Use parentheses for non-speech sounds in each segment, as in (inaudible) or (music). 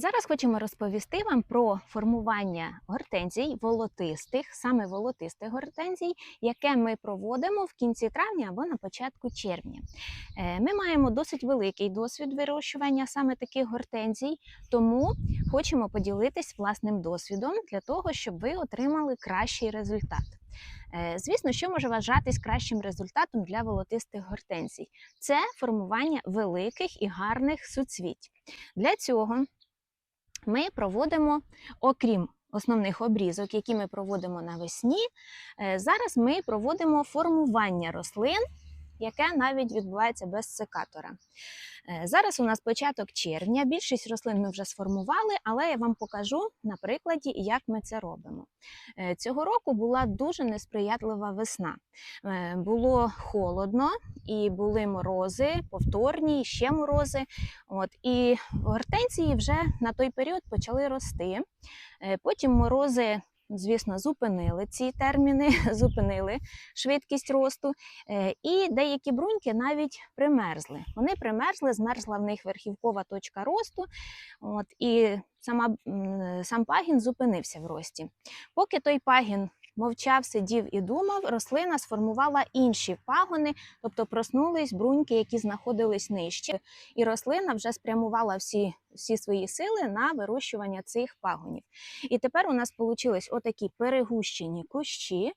Зараз хочемо розповісти вам про формування гортензій волотистих, саме волотистих гортензій, яке ми проводимо в кінці травня або на початку червня. Е, Ми маємо досить великий досвід вирощування саме таких гортензій, тому хочемо поділитись власним досвідом для того, щоб ви отримали кращий результат. Е, Звісно, що може вважатись кращим результатом для волотистих гортензій? Це формування великих і гарних суцвіть. Для цього ми проводимо, окрім основних обрізок, які ми проводимо навесні, е, зараз ми проводимо формування рослин, яке навіть відбувається без секатора. Е, Зараз у нас початок червня, більшість рослин ми вже сформували, але я вам покажу на прикладі, як ми це робимо. Е, Цього року була дуже несприятлива весна. Е, Було холодно і були морози, повторні, ще морози. От, і гортензії вже на той період почали рости. Потім морози. Звісно, зупинили ці терміни, (laughs) зупинили швидкість росту, Е, і деякі бруньки навіть примерзли. Вони примерзли, змерзла в них верхівкова точка росту, от, і сама, сам пагін зупинився в рості. Поки той пагін мовчав, сидів і думав, рослина сформувала інші пагони, тобто проснулись бруньки, які знаходились нижче, і рослина вже спрямувала всі, всі свої сили на вирощування цих пагонів. І тепер у нас вийшли отакі перегущені кущі,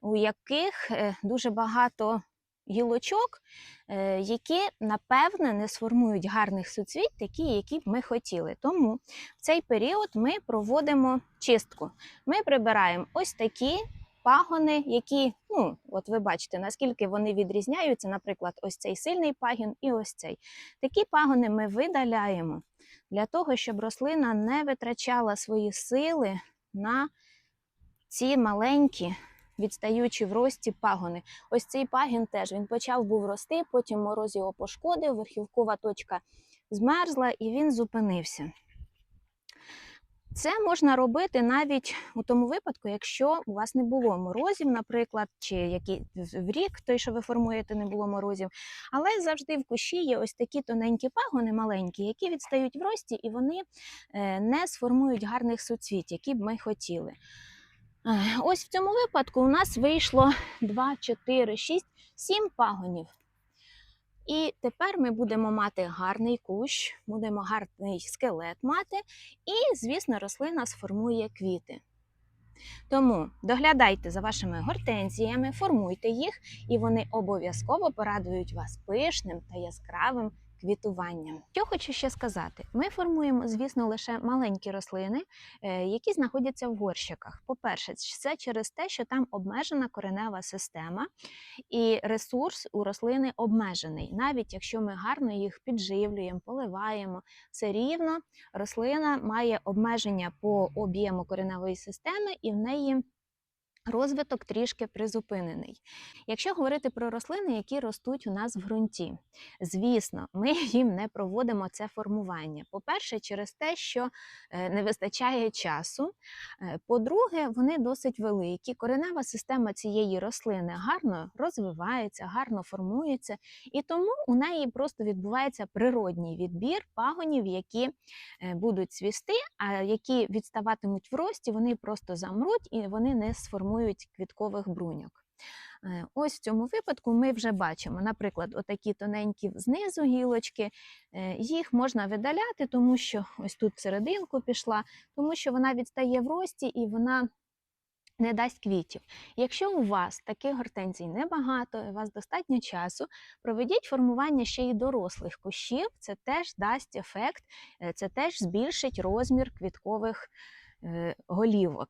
у яких е, дуже багато гілочок, е, які напевне не сформують гарних суцвіть, такі, які б ми хотіли. Тому в цей період ми проводимо чистку. Ми прибираємо ось такі. Пагони, які, ну, от ви бачите, наскільки вони відрізняються, наприклад, ось цей сильний пагін і ось цей. Такі пагони ми видаляємо для того, щоб рослина не витрачала свої сили на ці маленькі, відстаючі в рості пагони. Ось цей пагін теж він почав був рости, потім мороз його пошкодив, верхівкова точка змерзла і він зупинився. Це можна робити навіть у тому випадку, якщо у вас не було морозів, наприклад, чи які в рік той, що ви формуєте, не було морозів. Але завжди в кущі є ось такі тоненькі пагони маленькі, які відстають в рості, і вони е, не сформують гарних суцвіть, які б ми хотіли. Ось в цьому випадку у нас вийшло 2, 4, 6, 7 пагонів. І тепер ми будемо мати гарний кущ, будемо гарний скелет мати, і, звісно, рослина сформує квіти. Тому доглядайте за вашими гортензіями, формуйте їх, і вони обов'язково порадують вас пишним та яскравим квітуванням. Що хочу ще сказати: ми формуємо, звісно, лише маленькі рослини, е, які знаходяться в горщиках. По-перше, це через те, що там обмежена коренева система, і ресурс у рослини обмежений. Навіть якщо ми гарно їх підживлюємо, поливаємо, все рівно рослина має обмеження по об'єму кореневої системи, і в неї розвиток трішки призупинений. Якщо говорити про рослини, які ростуть у нас в ґрунті, звісно, ми (laughs) їм не проводимо це формування. По-перше, через те, що е, не вистачає часу. Е, По-друге, вони досить великі. Коренева система цієї рослини гарно розвивається, гарно формується, і тому у неї просто відбувається природній відбір пагонів, які е, будуть цвісти, а які відставатимуть в рості, вони просто замруть і вони не сформують квіткових бруньок. Е, Ось в цьому випадку ми вже бачимо, наприклад, отакі тоненькі знизу гілочки, е, їх можна видаляти, тому що ось тут серединку пішла, тому що вона відстає в рості і вона не дасть квітів. Якщо у вас таких гортензій небагато, і у вас достатньо часу, проведіть формування ще й дорослих кущів, це теж дасть ефект, е, це теж збільшить розмір квіткових голівок.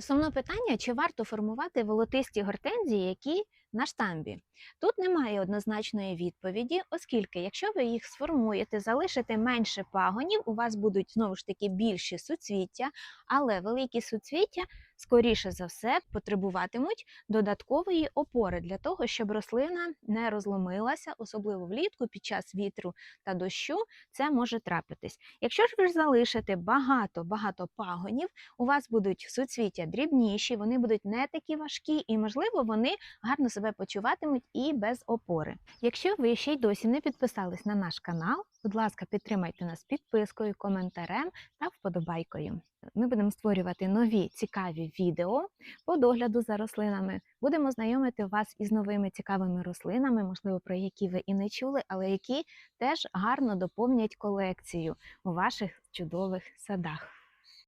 Стосовно питання, чи варто формувати волотисті гортензії, які на штамбі. Тут немає однозначної відповіді, оскільки, якщо ви їх сформуєте, залишите менше пагонів, у вас будуть знову ж таки більші суцвіття, але великі суцвіття, скоріше за все, потребуватимуть додаткової опори для того, щоб рослина не розломилася, особливо влітку під час вітру та дощу, це може трапитись. Якщо ж ви залишите багато-багато пагонів, у вас будуть суцвіття дрібніші, вони будуть не такі важкі, і, можливо, вони гарно себе себе почуватимуть і без опори. Якщо ви ще й досі не підписались на наш канал, будь ласка, підтримайте нас підпискою, коментарем та вподобайкою. Ми будемо створювати нові цікаві відео по догляду за рослинами. Будемо знайомити вас із новими цікавими рослинами, можливо, про які ви і не чули, але які теж гарно доповнять колекцію у ваших чудових садах.